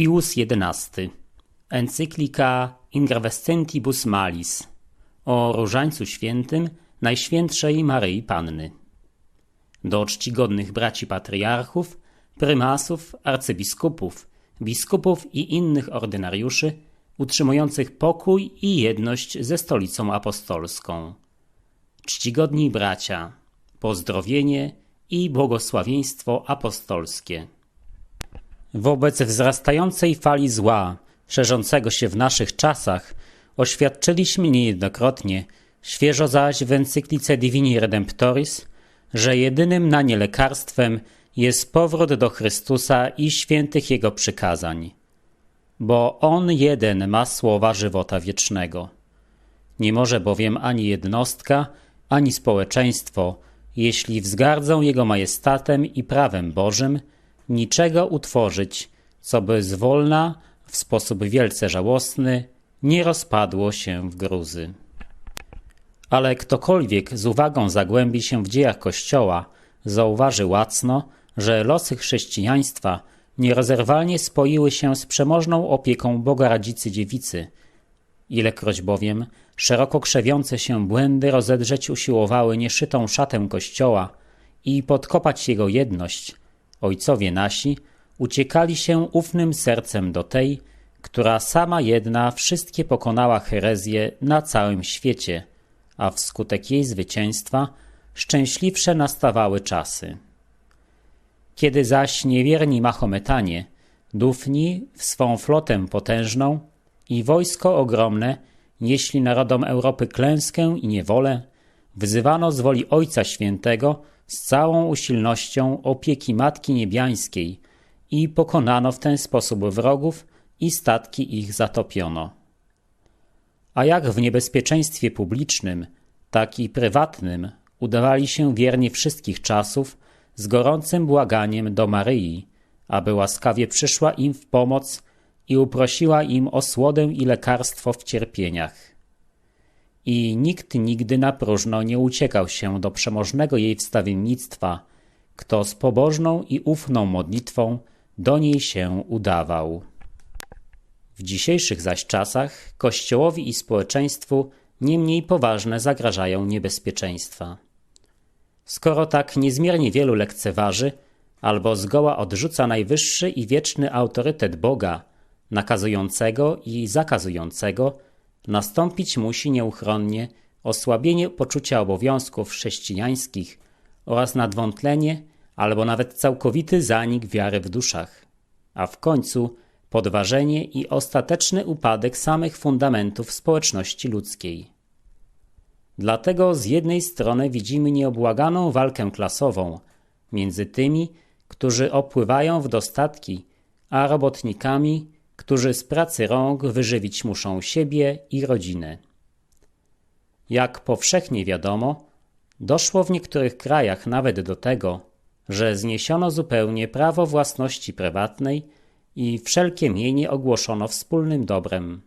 Pius XI. Encyklika Ingravescentibus Malis o Różańcu Świętym Najświętszej Maryi Panny. Do czcigodnych braci patriarchów, prymasów, arcybiskupów, biskupów i innych ordynariuszy utrzymujących pokój i jedność ze stolicą apostolską. Czcigodni bracia, pozdrowienie i błogosławieństwo apostolskie. Wobec wzrastającej fali zła, szerzącego się w naszych czasach, oświadczyliśmy niejednokrotnie, świeżo zaś w encyklice Divini Redemptoris, że jedynym na nie lekarstwem jest powrót do Chrystusa i świętych Jego przykazań. Bo On jeden ma słowa żywota wiecznego. Nie może bowiem ani jednostka, ani społeczeństwo, jeśli wzgardzą Jego majestatem i prawem Bożym, niczego utworzyć, co by zwolna, w sposób wielce żałosny, nie rozpadło się w gruzy. Ale ktokolwiek z uwagą zagłębi się w dziejach Kościoła, zauważy łacno, że losy chrześcijaństwa nierozerwalnie spoiły się z przemożną opieką Bogoradzicy Dziewicy. Ilekroć bowiem szeroko krzewiące się błędy rozedrzeć usiłowały nieszytą szatę Kościoła i podkopać jego jedność, ojcowie nasi uciekali się ufnym sercem do tej, która sama jedna wszystkie pokonała herezję na całym świecie, a wskutek jej zwycięstwa szczęśliwsze nastawały czasy. Kiedy zaś niewierni Mahometanie, dufni w swą flotę potężną i wojsko ogromne, nieśli narodom Europy klęskę i niewolę, wzywano z woli Ojca Świętego z całą usilnością opieki Matki Niebiańskiej i pokonano w ten sposób wrogów i statki ich zatopiono. A jak w niebezpieczeństwie publicznym, tak i prywatnym udawali się wiernie wszystkich czasów z gorącym błaganiem do Maryi, aby łaskawie przyszła im w pomoc i uprosiła im o słodę i lekarstwo w cierpieniach. I nikt nigdy na próżno nie uciekał się do przemożnego jej wstawiennictwa, kto z pobożną i ufną modlitwą do niej się udawał. W dzisiejszych zaś czasach Kościołowi i społeczeństwu nie mniej poważne zagrażają niebezpieczeństwa. Skoro tak niezmiernie wielu lekceważy albo zgoła odrzuca najwyższy i wieczny autorytet Boga, nakazującego i zakazującego, nastąpić musi nieuchronnie osłabienie poczucia obowiązków chrześcijańskich oraz nadwątlenie albo nawet całkowity zanik wiary w duszach, a w końcu podważenie i ostateczny upadek samych fundamentów społeczności ludzkiej. Dlatego z jednej strony widzimy nieobłaganą walkę klasową między tymi, którzy opływają w dostatki, a robotnikami, którzy z pracy rąk wyżywić muszą siebie i rodzinę. Jak powszechnie wiadomo, doszło w niektórych krajach nawet do tego, że zniesiono zupełnie prawo własności prywatnej i wszelkie mienie ogłoszono wspólnym dobrem.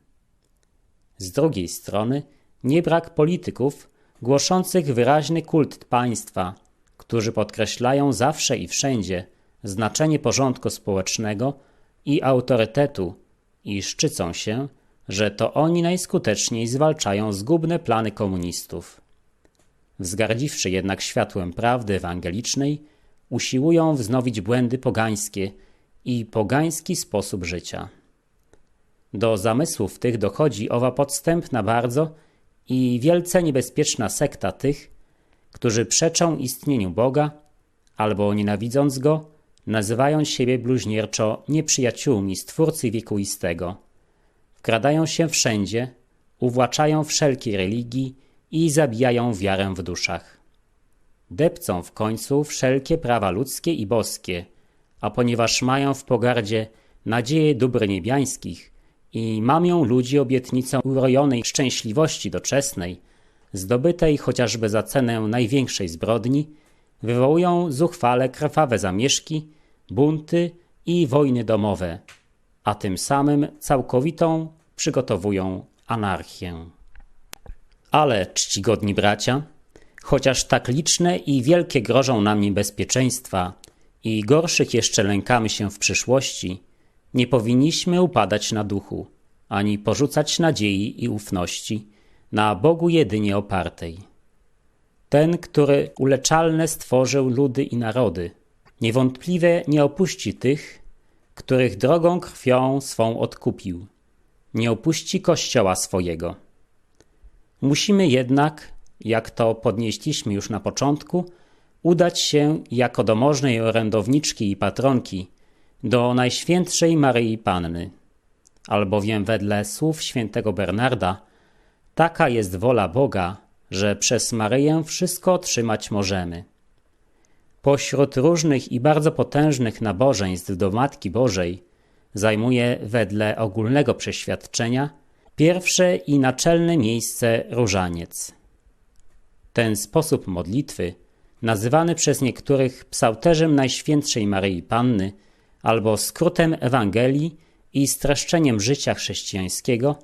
Z drugiej strony nie brak polityków głoszących wyraźny kult państwa, którzy podkreślają zawsze i wszędzie znaczenie porządku społecznego i autorytetu i szczycą się, że to oni najskuteczniej zwalczają zgubne plany komunistów. Wzgardziwszy jednak światłem prawdy ewangelicznej, usiłują wznowić błędy pogańskie i pogański sposób życia. Do zamysłów tych dochodzi owa podstępna bardzo i wielce niebezpieczna sekta tych, którzy przeczą istnieniu Boga albo nienawidząc Go, nazywają siebie bluźnierczo nieprzyjaciółmi Stwórcy wiekuistego. Wkradają się wszędzie, uwłaczają wszelkie religii i zabijają wiarę w duszach. Depcą w końcu wszelkie prawa ludzkie i boskie, a ponieważ mają w pogardzie nadzieję dóbr niebiańskich i mamią ludzi obietnicą urojonej szczęśliwości doczesnej, zdobytej chociażby za cenę największej zbrodni, wywołują zuchwale krwawe zamieszki, bunty i wojny domowe, a tym samym całkowitą przygotowują anarchię. Ale, czcigodni bracia, chociaż tak liczne i wielkie grożą nam niebezpieczeństwa i gorszych jeszcze lękamy się w przyszłości, Nie powinniśmy upadać na duchu, ani porzucać nadziei i ufności na Bogu jedynie opartej. Ten, który uleczalne stworzył ludy i narody, niewątpliwie nie opuści tych, których drogą krwią swą odkupił. Nie opuści kościoła swojego. Musimy jednak, jak to podnieśliśmy już na początku, udać się jako do możnej orędowniczki i patronki do Najświętszej Maryi Panny. Albowiem wedle słów świętego Bernarda, taka jest wola Boga, że przez Maryję wszystko otrzymać możemy. Pośród różnych i bardzo potężnych nabożeństw do Matki Bożej zajmuje wedle ogólnego przeświadczenia pierwsze i naczelne miejsce różaniec. Ten sposób modlitwy, nazywany przez niektórych psałterzem Najświętszej Maryi Panny albo skrótem Ewangelii i streszczeniem życia chrześcijańskiego,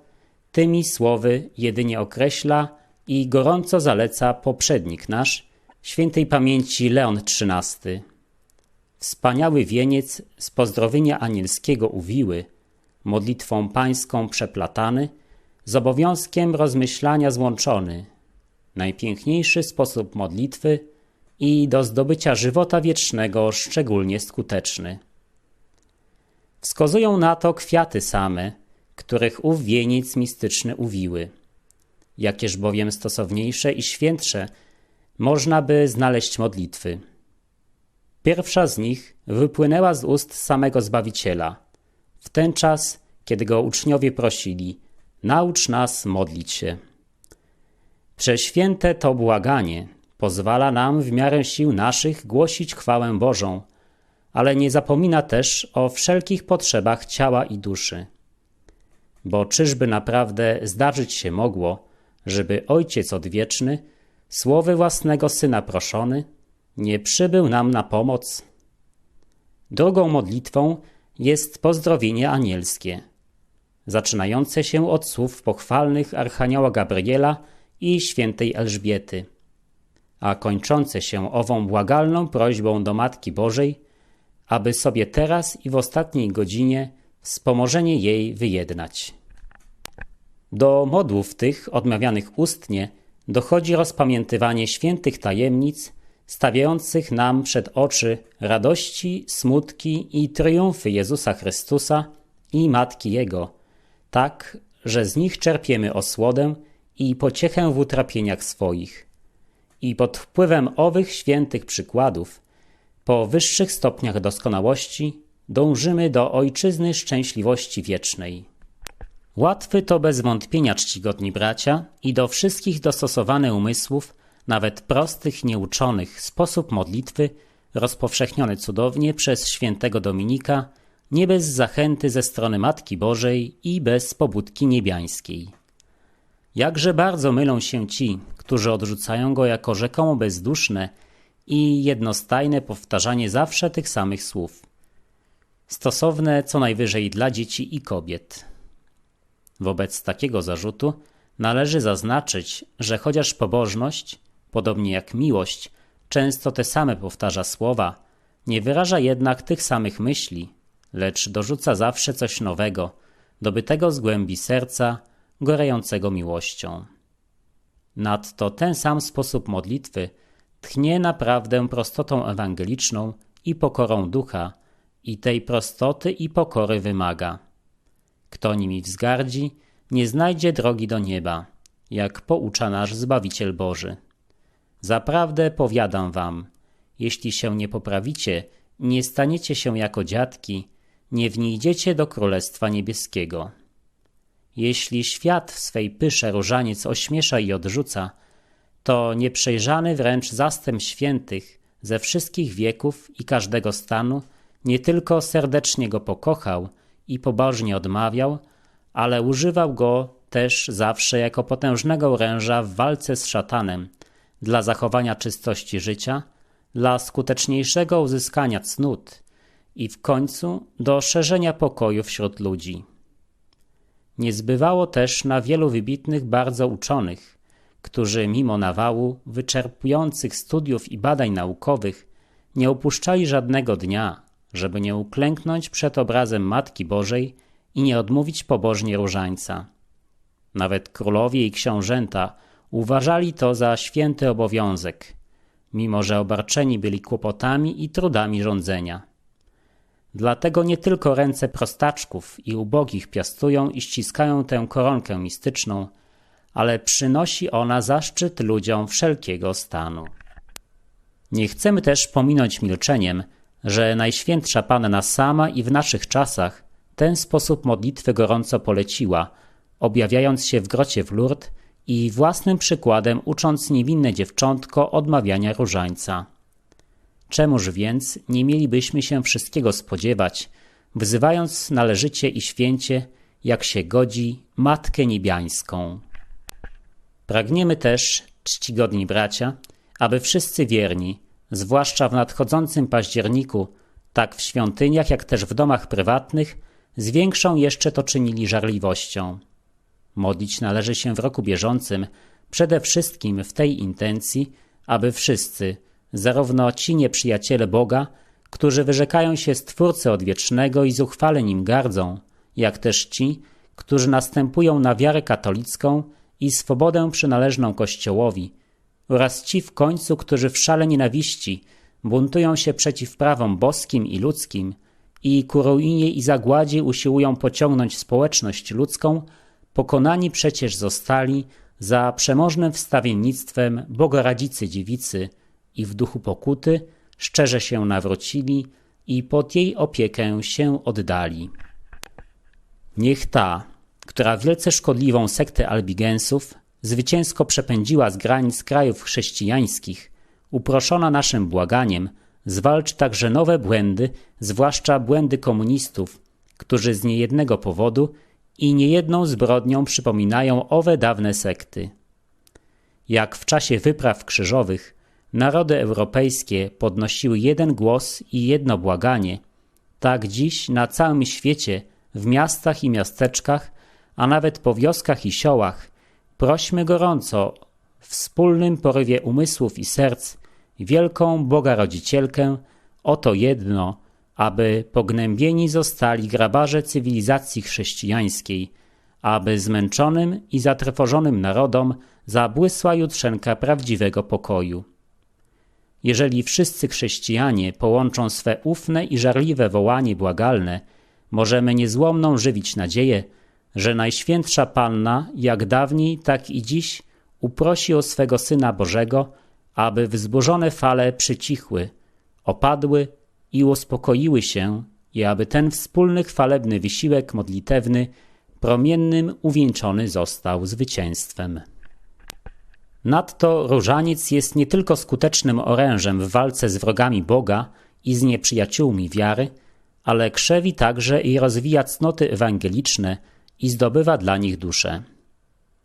tymi słowy jedynie określa i gorąco zaleca poprzednik nasz, świętej pamięci Leon XIII. Wspaniały wieniec z pozdrowienia anielskiego uwiły, modlitwą pańską przeplatany, z obowiązkiem rozmyślania złączony, najpiękniejszy sposób modlitwy i do zdobycia żywota wiecznego szczególnie skuteczny. Wskazują na to kwiaty same, których ów wieniec mistyczny uwiły. Jakież bowiem stosowniejsze i świętsze można by znaleźć modlitwy. Pierwsza z nich wypłynęła z ust samego Zbawiciela, w ten czas, kiedy go uczniowie prosili: Naucz nas modlić się. Prześwięte to błaganie pozwala nam w miarę sił naszych głosić chwałę Bożą, ale nie zapomina też o wszelkich potrzebach ciała i duszy. Bo czyżby naprawdę zdarzyć się mogło, żeby Ojciec Odwieczny, słowy własnego Syna proszony, nie przybył nam na pomoc? Drugą modlitwą jest pozdrowienie anielskie, zaczynające się od słów pochwalnych Archanioła Gabriela i świętej Elżbiety, a kończące się ową błagalną prośbą do Matki Bożej, aby sobie teraz i w ostatniej godzinie wspomożenie jej wyjednać. Do modłów tych, odmawianych ustnie, dochodzi rozpamiętywanie świętych tajemnic, stawiających nam przed oczy radości, smutki i triumfy Jezusa Chrystusa i Matki Jego, tak, że z nich czerpiemy osłodę i pociechę w utrapieniach swoich. I pod wpływem owych świętych przykładów, po wyższych stopniach doskonałości, dążymy do ojczyzny szczęśliwości wiecznej. Łatwy to bez wątpienia czcigodni bracia i do wszystkich dostosowany umysłów, nawet prostych, nieuczonych, sposób modlitwy rozpowszechniony cudownie przez świętego Dominika, nie bez zachęty ze strony Matki Bożej i bez pobudki niebiańskiej. Jakże bardzo mylą się ci, którzy odrzucają go jako rzekomo bezduszne i jednostajne powtarzanie zawsze tych samych słów. Stosowne co najwyżej dla dzieci i kobiet. Wobec takiego zarzutu należy zaznaczyć, że chociaż pobożność, podobnie jak miłość, często te same powtarza słowa, nie wyraża jednak tych samych myśli, lecz dorzuca zawsze coś nowego, dobytego z głębi serca, gorejącego miłością. Nadto ten sam sposób modlitwy tchnie naprawdę prostotą ewangeliczną i pokorą ducha, i tej prostoty i pokory wymaga. Kto nimi wzgardzi, nie znajdzie drogi do nieba, jak poucza nasz Zbawiciel Boży. Zaprawdę powiadam wam, jeśli się nie poprawicie, nie staniecie się jako dziadki, nie wnijdziecie do Królestwa Niebieskiego. Jeśli świat w swej pysze różaniec ośmiesza i odrzuca, to nieprzejrzany wręcz zastęp świętych ze wszystkich wieków i każdego stanu nie tylko serdecznie go pokochał i pobożnie odmawiał, ale używał go też zawsze jako potężnego oręża w walce z szatanem dla zachowania czystości życia, dla skuteczniejszego uzyskania cnót i w końcu do szerzenia pokoju wśród ludzi. Nie zbywało też na wielu wybitnych bardzo uczonych, którzy mimo nawału wyczerpujących studiów i badań naukowych nie opuszczali żadnego dnia, żeby nie uklęknąć przed obrazem Matki Bożej i nie odmówić pobożnie różańca. Nawet królowie i książęta uważali to za święty obowiązek, mimo że obarczeni byli kłopotami i trudami rządzenia. Dlatego nie tylko ręce prostaczków i ubogich piastują i ściskają tę koronkę mistyczną, ale przynosi ona zaszczyt ludziom wszelkiego stanu. Nie chcemy też pominąć milczeniem, że Najświętsza Panna sama i w naszych czasach ten sposób modlitwy gorąco poleciła, objawiając się w grocie w Lourdes i własnym przykładem ucząc niewinne dziewczątko odmawiania różańca. Czemuż więc nie mielibyśmy się wszystkiego spodziewać, wzywając należycie i święcie, jak się godzi, Matkę Niebiańską. Pragniemy też, czcigodni bracia, aby wszyscy wierni, zwłaszcza w nadchodzącym październiku, tak w świątyniach, jak też w domach prywatnych, z większą jeszcze to czynili żarliwością. Modlić należy się w roku bieżącym przede wszystkim w tej intencji, aby wszyscy, zarówno ci nieprzyjaciele Boga, którzy wyrzekają się Stwórcy odwiecznego i zuchwale nim gardzą, jak też ci, którzy następują na wiarę katolicką i swobodę przynależną Kościołowi, oraz ci w końcu, którzy w szale nienawiści buntują się przeciw prawom boskim i ludzkim i ku ruinie i zagładzie usiłują pociągnąć społeczność ludzką, pokonani przecież zostali za przemożnym wstawiennictwem Bogoradzicy Dziewicy i w duchu pokuty szczerze się nawrócili i pod jej opiekę się oddali. Niech ta, która wielce szkodliwą sektę albigensów zwycięsko przepędziła z granic krajów chrześcijańskich, uproszona naszym błaganiem, zwalcz także nowe błędy, zwłaszcza błędy komunistów, którzy z niejednego powodu i niejedną zbrodnią przypominają owe dawne sekty. Jak w czasie wypraw krzyżowych narody europejskie podnosiły jeden głos i jedno błaganie, tak dziś na całym świecie, w miastach i miasteczkach, a nawet po wioskach i siołach, prośmy gorąco w wspólnym porywie umysłów i serc wielką Boga Rodzicielkę o to jedno, aby pognębieni zostali grabarze cywilizacji chrześcijańskiej, aby zmęczonym i zatrwożonym narodom zabłysła jutrzenka prawdziwego pokoju. Jeżeli wszyscy chrześcijanie połączą swe ufne i żarliwe wołanie błagalne, możemy niezłomną żywić nadzieję, że Najświętsza Panna, jak dawniej, tak i dziś, uprosi o swego Syna Bożego, aby wzburzone fale przycichły, opadły i uspokoiły się i aby ten wspólny chwalebny wysiłek modlitewny promiennym uwieńczony został zwycięstwem. Nadto różaniec jest nie tylko skutecznym orężem w walce z wrogami Boga i z nieprzyjaciółmi wiary, ale krzewi także i rozwija cnoty ewangeliczne i zdobywa dla nich duszę.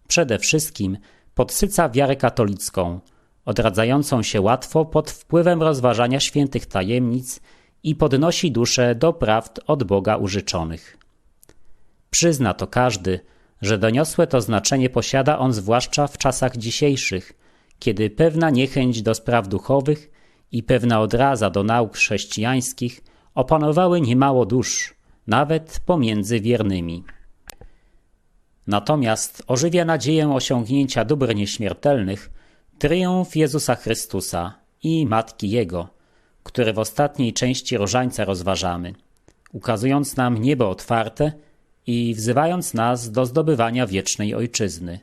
Przede wszystkim podsyca wiarę katolicką, odradzającą się łatwo pod wpływem rozważania świętych tajemnic i podnosi duszę do prawd od Boga użyczonych. Przyzna to każdy, że doniosłe to znaczenie posiada on zwłaszcza w czasach dzisiejszych, kiedy pewna niechęć do spraw duchowych i pewna odraza do nauk chrześcijańskich opanowały niemało dusz, nawet pomiędzy wiernymi. Natomiast ożywia nadzieję osiągnięcia dóbr nieśmiertelnych triumf Jezusa Chrystusa i Matki Jego, który w ostatniej części różańca rozważamy, ukazując nam niebo otwarte i wzywając nas do zdobywania wiecznej Ojczyzny.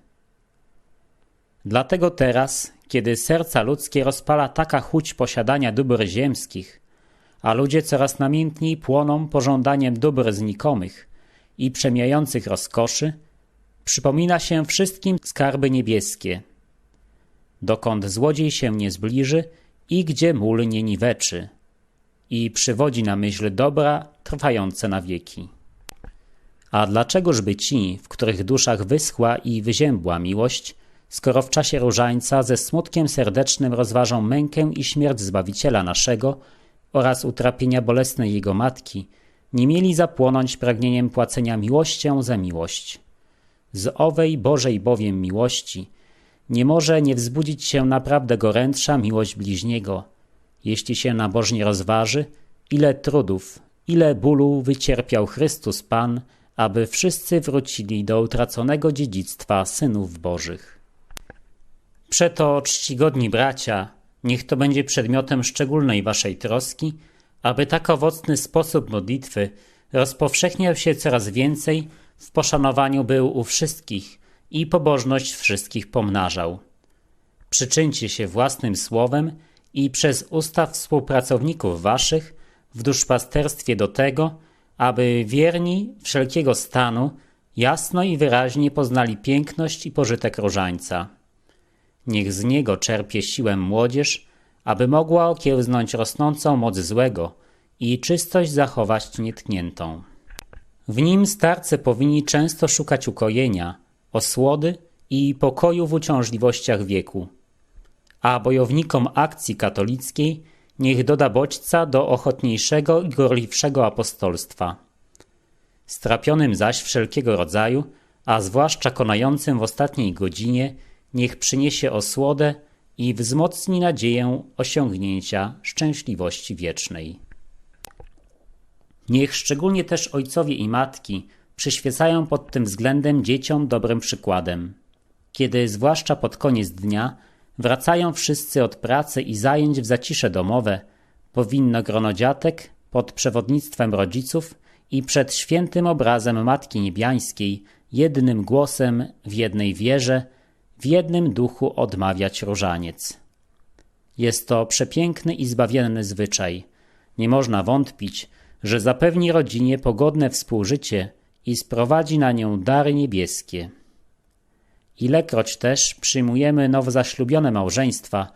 Dlatego teraz, kiedy serca ludzkie rozpala taka chuć posiadania dóbr ziemskich, a ludzie coraz namiętniej płoną pożądaniem dóbr znikomych i przemijających rozkoszy, przypomina się wszystkim skarby niebieskie, dokąd złodziej się nie zbliży i gdzie mól nie niweczy, i przywodzi na myśl dobra trwające na wieki. A dlaczegożby ci, w których duszach wyschła i wyziębła miłość, skoro w czasie różańca ze smutkiem serdecznym rozważą mękę i śmierć Zbawiciela naszego oraz utrapienia bolesnej Jego Matki, nie mieli zapłonąć pragnieniem płacenia miłością za miłość. Z owej Bożej bowiem miłości nie może nie wzbudzić się naprawdę gorętsza miłość bliźniego, jeśli się nabożnie rozważy ile trudów, ile bólu wycierpiał Chrystus Pan, aby wszyscy wrócili do utraconego dziedzictwa synów Bożych. Przeto, czcigodni bracia, niech to będzie przedmiotem szczególnej waszej troski, aby tak owocny sposób modlitwy rozpowszechniał się coraz więcej, w poszanowaniu był u wszystkich i pobożność wszystkich pomnażał. Przyczyńcie się własnym słowem i przez usta współpracowników waszych w duszpasterstwie do tego, aby wierni wszelkiego stanu jasno i wyraźnie poznali piękność i pożytek różańca. Niech z niego czerpie siłę młodzież, aby mogła okiełznąć rosnącą moc złego i czystość zachować nietkniętą. W nim starcy powinni często szukać ukojenia, osłody i pokoju w uciążliwościach wieku. A bojownikom akcji katolickiej niech doda bodźca do ochotniejszego i gorliwszego apostolstwa. Strapionym zaś wszelkiego rodzaju, a zwłaszcza konającym w ostatniej godzinie, niech przyniesie osłodę i wzmocni nadzieję osiągnięcia szczęśliwości wiecznej. Niech szczególnie też ojcowie i matki przyświecają pod tym względem dzieciom dobrym przykładem. Kiedy, zwłaszcza pod koniec dnia, wracają wszyscy od pracy i zajęć w zacisze domowe, powinno grono dziatek pod przewodnictwem rodziców i przed świętym obrazem Matki Niebiańskiej jednym głosem w jednej wierze, w jednym duchu odmawiać różaniec. Jest to przepiękny i zbawienny zwyczaj. Nie można wątpić, że zapewni rodzinie pogodne współżycie i sprowadzi na nią dary niebieskie. Ilekroć też przyjmujemy nowozaślubione małżeństwa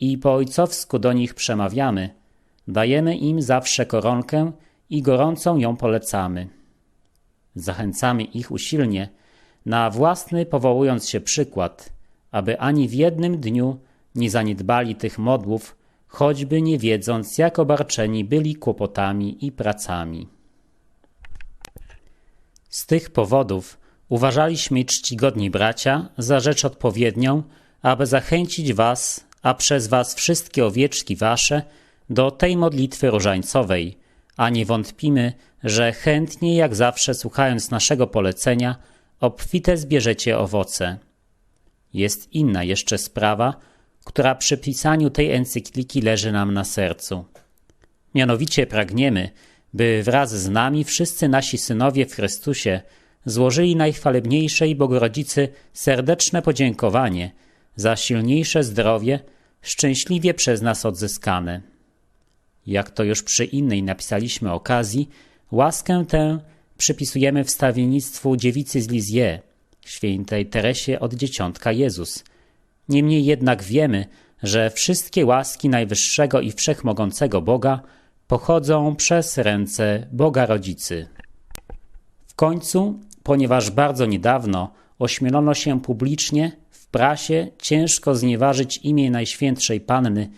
i po ojcowsku do nich przemawiamy, dajemy im zawsze koronkę i gorącą ją polecamy. Zachęcamy ich usilnie, na własny powołując się przykład, aby ani w jednym dniu nie zaniedbali tych modłów, choćby nie wiedząc, jak obarczeni byli kłopotami i pracami. Z tych powodów uważaliśmy czcigodni bracia za rzecz odpowiednią, aby zachęcić was, a przez was wszystkie owieczki wasze, do tej modlitwy różańcowej, a nie wątpimy, że chętnie jak zawsze słuchając naszego polecenia, obfite zbierzecie owoce. Jest inna jeszcze sprawa, która przy pisaniu tej encykliki leży nam na sercu. Mianowicie pragniemy, by wraz z nami wszyscy nasi synowie w Chrystusie złożyli najchwalebniejszej Bogorodzicy serdeczne podziękowanie za silniejsze zdrowie, szczęśliwie przez nas odzyskane. Jak to już przy innej napisaliśmy okazji, łaskę tę przypisujemy wstawiennictwu dziewicy z Lizie, świętej Teresie od Dzieciątka Jezus. Niemniej jednak wiemy, że wszystkie łaski Najwyższego i Wszechmogącego Boga pochodzą przez ręce Boga Rodzicy. W końcu, ponieważ bardzo niedawno ośmielono się publicznie w prasie ciężko znieważyć imię Najświętszej Panny,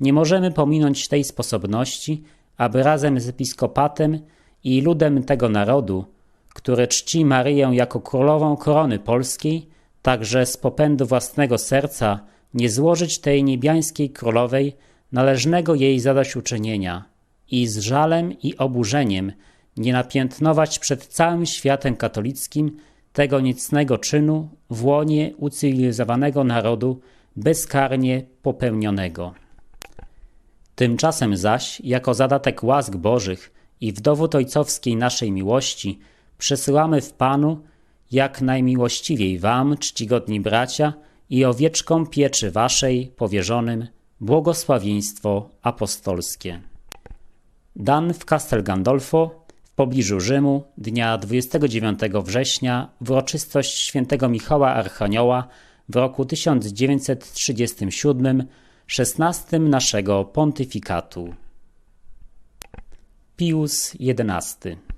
nie możemy pominąć tej sposobności, aby razem z episkopatem i ludem tego narodu, który czci Maryję jako królową korony polskiej, także z popędu własnego serca nie złożyć tej niebiańskiej królowej należnego jej zadośćuczynienia i z żalem i oburzeniem nie napiętnować przed całym światem katolickim tego niecnego czynu w łonie ucywilizowanego narodu bezkarnie popełnionego. Tymczasem zaś, jako zadatek łask Bożych i w dowód ojcowskiej naszej miłości, przesyłamy w Panu, jak najmiłościwiej Wam, czcigodni bracia, i owieczkom pieczy Waszej powierzonym błogosławieństwo apostolskie. Dan w Castel Gandolfo w pobliżu Rzymu dnia 29 września uroczystość świętego Michała Archanioła w roku 1937 szesnastym naszego pontyfikatu. Pius XI